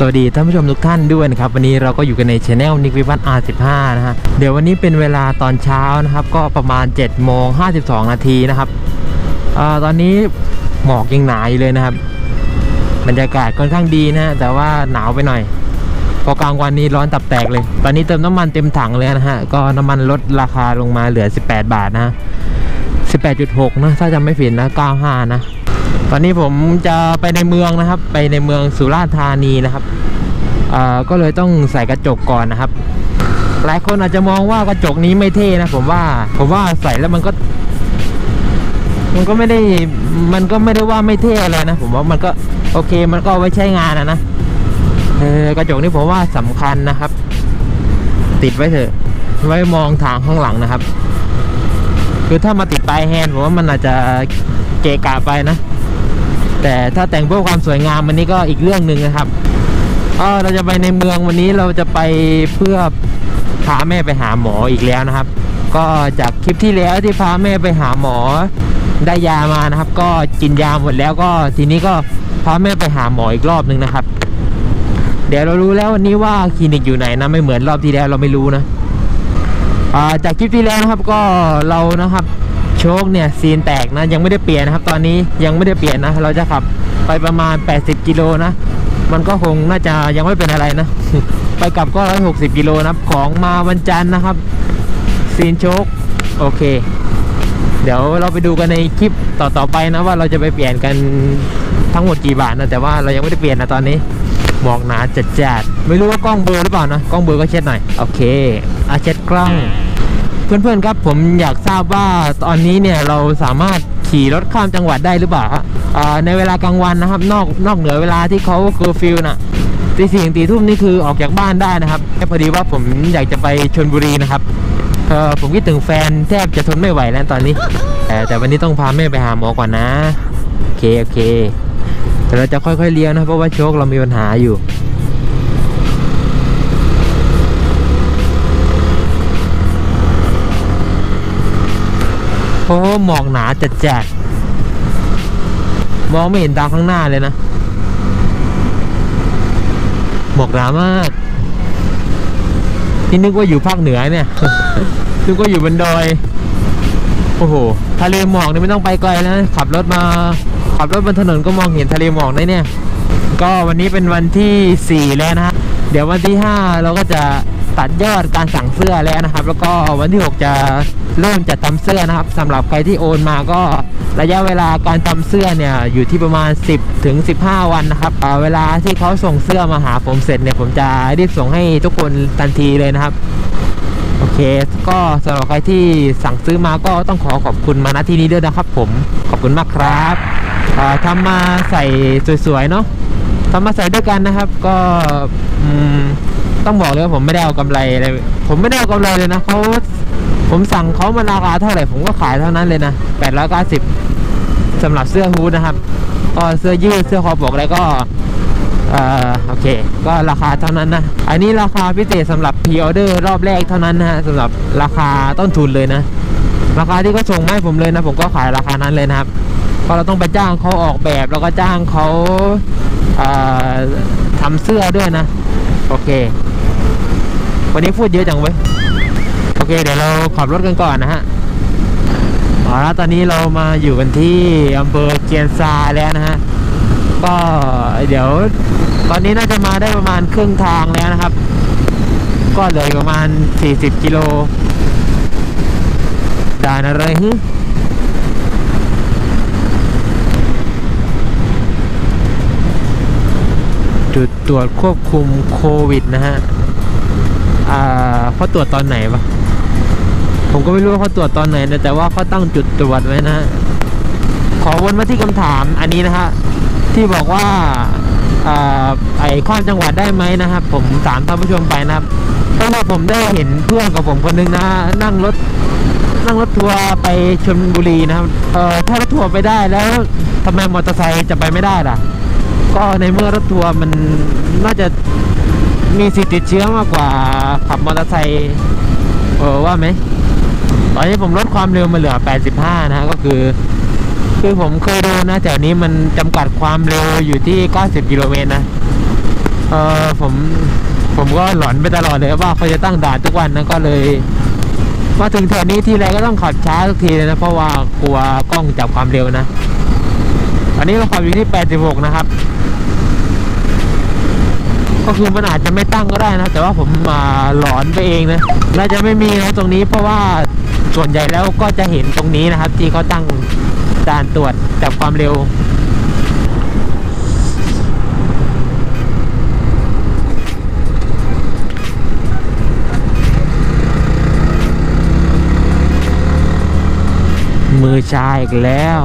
สวัสดีท่านผู้ชมทุกท่านด้วยนะครับ วันนี้เราก็อยู่กันในช anel นิกวิวัฒน์ R15 นะฮะเดี๋ยววันนี้เป็นเวลาตอนเช้านะครับ ก็ประมาณ7โมง52นาทีนะครับอตอนนี้หมอกยังหนาอยู่เลยนะครับ บรรยากาศค่อนข้างดีนะฮะแต่ว่าหนาวไปหน่อย พอกลางวันนี้ร้อนตับแตกเลย ตอนนี้เติมน้ำมันเต็มถังเลยนะฮะก็น้ำมันลดราคาลงมาเหลือ 18 บาทนะฮะ18.6นะถ้าจำไม่ผิดนะ95นะ ตอนนี้ผมจะไปในเมืองนะครับ ไปในเมืองสุราษฎร์ธานีนะครับอ่าก็เลยต้องใส่กระจกก่อนนะครับ หลายคนอาจจะมองว่ากระจกนี้ไม่เท่นะ ผมว่าผมว่าใส่แล้วมันก็ มันก็ไม่ได้มันก็ไม่ได้ว่าไม่เท่อะไรนะ ผมว่ามันก็โอเคมันก็ไว้ใช้งานนะนะกระจกนี่ผมว่าสำคัญนะครับ ติดไว้เถอะ ไว้มองทางข้างหลังนะครับ คือถ้ามาติดปลายแฮนด์ผมว่ามันอาจจะเกะกะไปนะ แต่ถ้าแต่งเพื่อความสวยงามวันนี้ก็อีกเรื่องหนึ่งนะครับเออเราจะไปในเมืองวันนี้เราจะไปเพื่อพาแม่ไปหาหมออีกแล้วนะครับ ก็จากคลิปที่แล้วที่พาแม่ไปหาหมอได้ยามานะครับ ก็กินยาหมดแล้วก็ทีนี้ก็พาแม่ไปหาหมออีกรอบหนึ่งนะครับ เดี๋ยวเรารู้แล้ววันนี้ว่าคลินิกอยู่ไหนนะไม่เหมือนรอบที่แล้วเราไม่รู้นะาจากคลิปที่แล้วนะครับก็เรานะครับ โชคเนี่ยซีนแตกนะยังไม่ได้เปลี่ยนนะครับ ตอนนี้ยังไม่ได้เปลี่ยนนะ เราจะขับไปประมาณ 80 กิโลนะ มันก็คงน่าจะยังไม่เป็นอะไรนะ ไปกลับก็ 160 กิโลนะครับของมาวันจันทร์นะครับ ซีนโชคโอเค เดี๋ยวเราไปดูกันในคลิปต่อๆไปนะว่าเราจะไปเปลี่ยนกันทั้งหมดกี่บาทนะแต่ว่าเรายังไม่ได้เปลี่ยนนะตอนนี้หมอกหนาจัดๆไม่รู้ว่ากล้องเบลอร์หรือเปล่านะกล้องเบลอร์ก็เช็ดหน่อยโอเคอาเช็ดกล้อง เพื่อนๆครับผมอยากทราบว่าตอนนี้เนี่ยเราสามารถขี่รถข้ามจังหวัดได้หรือเปล่าอ่าในเวลากลางวันนะครับ นอกนอกเหนือเวลาที่เขาเคอร์ฟิวน่ะตีสี่ถึงตีทุ่มนี่คือออกจากบ้านได้นะครับแค่พอดีว่าผมอยากจะไปชนบุรีนะครับเออผมคิดถึงแฟนแทบจะทนไม่ไหวแล้วตอนนี้ แต่แต่วันนี้ต้องพาแม่ไปหาหมอก่อนนะ โอเคโอเคแต่เราจะค่อยๆเลี้ยวนะเพราะว่าโชคเรามีปัญหาอยู่ หมอกหนาจัดจัดๆมองไม่เห็นทางข้างหน้าเลยนะ หมอกหนามากนี่นึกว่าอยู่ภาคเหนือเนี่ย นึกว่าอยู่บนดอย โอ้โห ทะเลหมอกนี่ไม่ต้องไปไกลแล้วนะ ขับรถมา ขับรถบนถนนก็มองเห็นทะเลหมอกได้เนี่ย ก็วันนี้เป็นวันที่ 4 แล้วนะฮะ เดี๋ยววันที่ 5 เราก็จะ ตัดยอดการสั่งเสื้อแล้วนะครับ แล้วก็วันที่ 6 จะเริ่มจัดทำเสื้อนะครับสำหรับใครที่โอนมาก็ระยะเวลาการทำเสื้อเนี่ยอยู่ที่ประมาณ 10ถึง15 วันนะครับเวลาที่เขาส่งเสื้อมาหาผมเสร็จเนี่ยผมจะรีบส่งให้ทุกคนทันทีเลยนะครับโอเค ก็สำหรับใครที่สั่งซื้อมาก็ต้องขอขอบคุณมาณที่นี้ด้วยนะครับ ผมขอบคุณมากครับอ่าทำมาใส่สวยๆเนาะทำมาใส่ด้วยกันนะครับ ก็อืม ต้องบอกเลยว่าผมไม่ได้เอากำไรอะไรผมไม่ได้เอากำไรเลยนะเขาผมสั่งเขามาราคาเท่าไหร่ผมก็ขายเท่านั้นเลยนะ890สำหรับเสื้อฮูดนะครับ ก็เสื้อยืดเสื้อคอปกอะไรก็เอ่อโอเค ก็ราคาเท่านั้นนะ อันนี้ราคาพิเศษสำหรับพ r ออเดอร์รอบแรกเท่านั้นนะฮะสำหรับราคาต้นทุนเลยนะ ราคาที่เขาส่งมาให้ผมเลยนะ ผมก็ขายราคานั้นเลยนะครับเพราะเราต้องไปจ้างเขาออกแบบแล้วก็จ้างเขาเอ่อทำเสื้อด้วยนะ โอเค วันนี้พูดเยอะจังเว้ย โอเค เดี๋ยวเราขับรถกันก่อนนะฮะเอาละตอนนี้เรามาอยู่กันที่อำเภอเกียนซาแล้วนะฮะ ก็เดี๋ยว ตอนนี้น่าจะมาได้ประมาณครึ่งทางแล้วนะครับ ก็เหลือประมาณ 40 กิโลด่านอะไรฮึจุดตรวจควบคุมโควิดนะฮะ เขาตรวจตอนไหนวะผมก็ไม่รู้ว่าเขาตรวจตอนไหนนะแต่ว่าเขาตั้งจุดตรวจไว้นะขอวนมาที่คำถามอันนี้นะฮะที่บอกว่าอไอ้ข้ามจังหวัดได้ไหมนะครับ ผมถามท่านผู้ชมไปนะครับเพราะว่าผมได้เห็นเพื่อนกับผมคนหนึงนะนั่งรถนั่งรถทัวร์ไปชลบุรีนะครับเอ่อถ้ารถทัวร์ไปได้แล้วทำไมมอเตอร์ไซค์จะไปไม่ได้ล่ะ ก็ในเมื่อรถทัวร์มันน่าจะ มีสิทธิ์ติดเชื้อมากกว่าขับมอเตอร์ไซค์เออว่าไหมตอนนี้ผมลดความเร็วมาเหลือ 85 นะก็คือ คือผมเคยดูนะแถวนี้มันจำกัดความเร็วอยู่ที่ 90 กิโลเมตรนะเออผมผมก็หลอนไปตลอดเลยว่าเขาจะตั้งด่านทุกวันนะก็เลยมาถึงแถวนี้ทีไรก็ต้องขับช้าทุกทีเลยนะเพราะว่ากลัวกล้องจับความเร็วนะอันนี้เราขับอยู่ที่ 86 นะครับ ก็คือมันอาจจะไม่ตั้งก็ได้นะ แต่ว่าผมมาหลอนไปเองนะน่าจะไม่มีนะตรงนี้เพราะว่าส่วนใหญ่แล้วก็จะเห็นตรงนี้นะครับ ที่เขาตั้งด่านตรวจจับความเร็วมือชาอีกแล้ว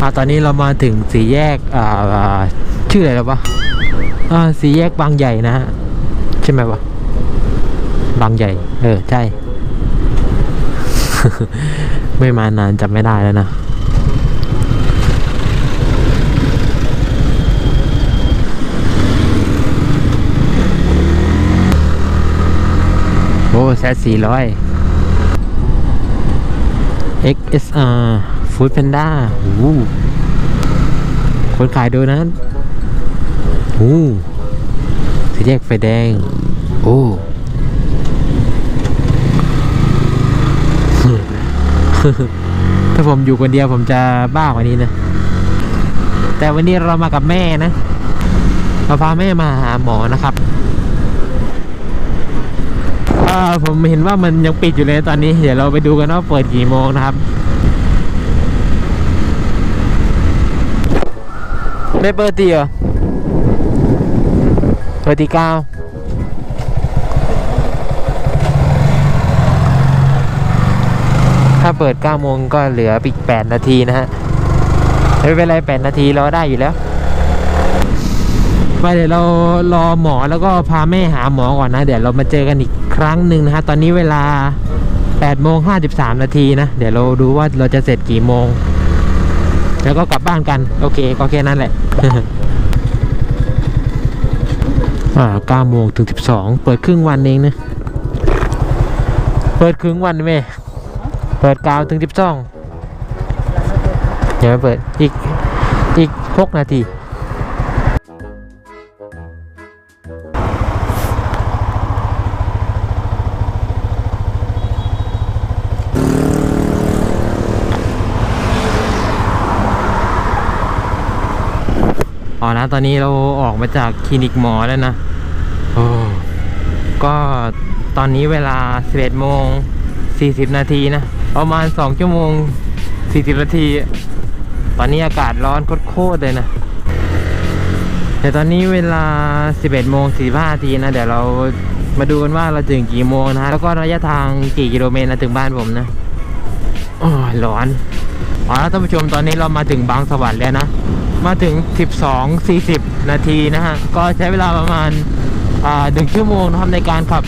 อ่าตอนนี้เรามาถึงสี่แยกอ่าชื่ออะไรแล้ววะอ่าสี่แยกบางใหญ่นะฮะใช่ไหมวะบางใหญ่ เออใช่ ไม่มานานจำไม่ได้แล้วนะโอ้แซดสี่ร้อย XSR Food Panda โอ้โหคนขายโดนัทโอ้สีแยกไฟแดง โอ้ถ้าผมอยู่คนเดียวผมจะบ้ากว่านี้นะ แต่วันนี้เรามากับแม่นะเราพาแม่มาหาหมอนะครับอ่าผมเห็นว่ามันยังปิดอยู่เลยตอนนี้ เดี๋ยวเราไปดูกันว่าเปิดกี่โมงนะครับ ไม่เปิดตีเหรอเปิดตีเก้าถ้าเปิด9โมงก็เหลืออีก8นาทีนะฮะไม่เป็นไร8นาทีรอได้อยู่แล้วไปเดี๋ยวเรารอหมอแล้วก็พาแม่หาหมอก่อนนะ เดี๋ยวเรามาเจอกันอีกครั้งหนึ่งนะฮะ ตอนนี้เวลา8โมง53นาทีนะ เดี๋ยวเราดูว่าเราจะเสร็จกี่โมง แล้วก็กลับบ้านกัน โอเค ก็แค่นั้นแหละอ่า9โมงถึง12เปิดครึ่งวันเองนะ เปิดครึ่งวันไหมเปิดกาถึง12ยังไม่เปิดอีกอีก6นาที อ๋อนะตอนนี้เราออกมาจากคลินิกหมอแล้วนะโอ้ก็ตอนนี้เวลา 11โมง 40 นาทีนะ ประมาณ 2 ชั่วโมง 40 นาที ตอนนี้อากาศร้อนโคตรๆเลยนะ แต่ตอนนี้เวลา 11โมง45นาทีนะ เดี๋ยวเรามาดูกันว่าเราถึงกี่โมงนะฮะแล้วก็ระยะทางกี่กิโลเมตรนะถึงบ้านผมนะโอ้ยร้อนอ๋อท่านผู้ชมตอนนี้เรามาถึงบางสวรรค์แล้วนะ มาถึง 12 40 นาทีนะฮะ ก็ใช้เวลาประมาณหนึ่งชั่วโมงนะครับในการขับ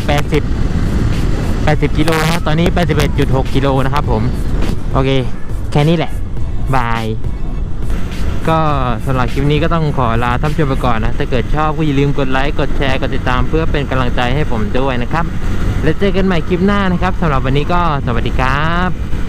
80 80 กิโลนะตอนนี้ 81.6 กิโลนะครับผม โอเค แค่นี้แหละ บาย ก็สำหรับคลิปนี้ก็ต้องขอลาท่านผู้ชมไปก่อนนะ ถ้าเกิดชอบก็อย่าลืมกดไลค์ กดแชร์ กดติดตามเพื่อเป็นกำลังใจให้ผมด้วยนะครับ แล้วเจอกันใหม่คลิปหน้านะครับสำหรับวันนี้ก็สวัสดีครับ